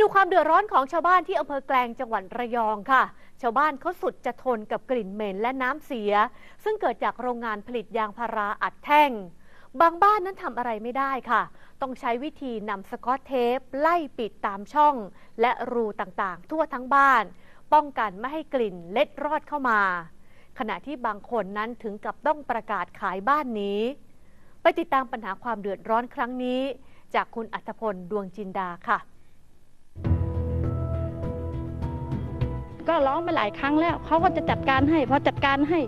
ดูความเดือดร้อนของชาวบ้านที่อำเภอแกลงจังหวัดระยองค่ะ ชาวบ้านเขาสุดจะทนกับกลิ่นเหม็นและน้ำเสีย ซึ่งเกิดจากโรงงานผลิตยางพาราอัดแท่ง บางบ้านนั้นทำอะไรไม่ได้ค่ะ ต้องใช้วิธีนำสกอตเทป ไล่ปิดตามช่อง และรูต่างๆ ทั่วทั้งบ้าน ป้องกันไม่ให้กลิ่นเล็ดรอดเข้ามา ขณะที่บางคนนั้นถึงกับต้องประกาศขายบ้านนี้ ไปติดตามปัญหาความเดือดร้อนครั้งนี้ จากคุณอัธพลดวงจินดาค่ะ ก็ร้องไปหลายครั้งแล้วเขาก็จะจัดการให้พอจัดการให้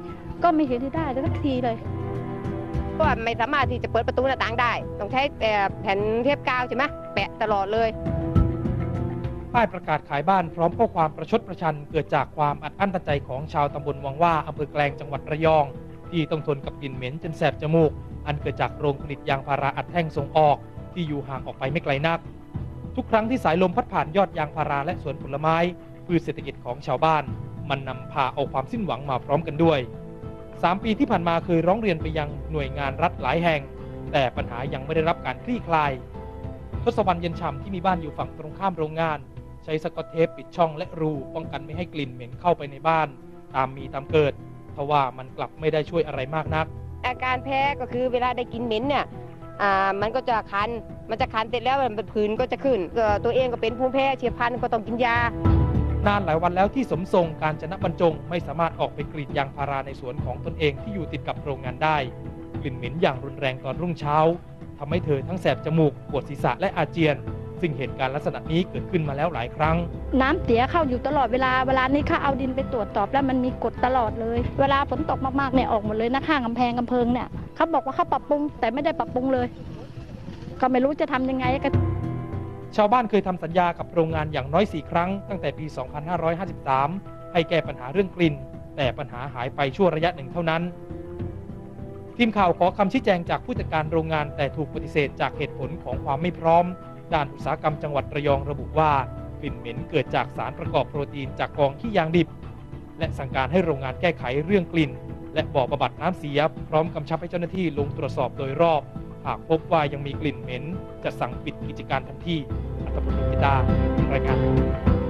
ก็ไม่เห็นที่ได้สักทีเลยเพราะว่าไม่สามารถที่จะเปิดประตูหน้าต่างได้ ต้องใช้แต่แผ่นเทปกาวใช่ไหมแปะตลอดเลยป้ายประกาศขายบ้านพร้อมข้อความประชดประชัน เกิดจากความอัดอั้นตันใจของชาวตำบลวังว่าอำเภอแกลงจังหวัดระยอง ที่ต้องทนกับกลิ่นเหม็นจนแสบจมูก อันเกิดจากโรงผลิตยางพาราอัดแท่งส่งออก ที่อยู่ห่างออกไปไม่ไกลนัก ทุกครั้งที่สายลมพัดผ่านยอดยางพาราและสวนผลไม้ พืชเศรษฐกิจของชาวบ้าน มันนำพาเอาความสิ้นหวังมาพร้อมกันด้วย 3 ปีที่ผ่านมาเคยร้องเรียนไปยังหน่วยงานรัฐหลายแห่ง แต่ปัญหายังไม่ได้รับการคลี่คลาย ทศวรรณเย็นฉ่ำที่มีบ้านอยู่ฝั่งตรงข้ามโรงงาน ใช้สกอตเทปปิดช่องและรูป้องกันไม่ให้กลิ่นเหม็นเข้าไปในบ้าน ตามมีตามเกิดทว่ามันกลับไม่ได้ช่วยอะไรมากนัก อาการแพ้ก็คือเวลาได้กินเหม็นเนี่ยอ่ามันก็จะคัน มันจะคันเสร็จแล้วมันเป็นผื่นก็จะขึ้นตัวเองก็เป็นภูมิแพ้เฉียบพลันก็ต้องกินยา นานหลายวันแล้วที่สมทรงการจนะบรรจงไม่สามารถออกไปกรีดยางพาราในสวนของตนเองที่อยู่ติดกับโรงงานได้ กลิ่นเหม็นอย่างรุนแรงตอนรุ่งเช้าทำให้เธอทั้งแสบจมูกปวดศีรษะและอาเจียน ซึ่งเหตุการณ์ลักษณะนี้เกิดขึ้นมาแล้วหลายครั้ง น้ำเสียเข้าอยู่ตลอดเวลาเวลานี้ข้าเอาดินไปตรวจสอบแล้วมันมีกฎตลอดเลย เวลาฝนตกมากๆเนี่ยออกหมดเลยนะข้างกำแพงกำเพิงเนี่ยเขาบอกว่าเขาปรับปรุงแต่ไม่ได้ปรับปรุงเลย ก็ไม่รู้จะทำยังไงก็ ชาวบ้านเคยทำสัญญากับโรงงานอย่างน้อย 4 ครั้ง ตั้งแต่ปี 2553 ให้แก้ปัญหาเรื่องกลิ่น แต่ปัญหาหายไปชั่วระยะหนึ่งเท่านั้น ทีมข่าวขอคำชี้แจงจากผู้จัดการโรงงานแต่ถูกปฏิเสธจากเหตุผลของความไม่พร้อม ด้านอุตสาหกรรมจังหวัดระยองระบุว่ากลิ่นเหม็นเกิดจากสารประกอบโปรตีนจากกองขี้ยางดิบ และสั่งการให้โรงงานแก้ไขเรื่องกลิ่น และบ่อบำบัดน้ำเสีย พร้อมกำชับให้เจ้าหน้าที่ลงตรวจสอบโดยรอบ หากพบว่ายังมีกลิ่นเหม็น จะสั่งปิดกิจการทันทีอัตพลจินดารายงาน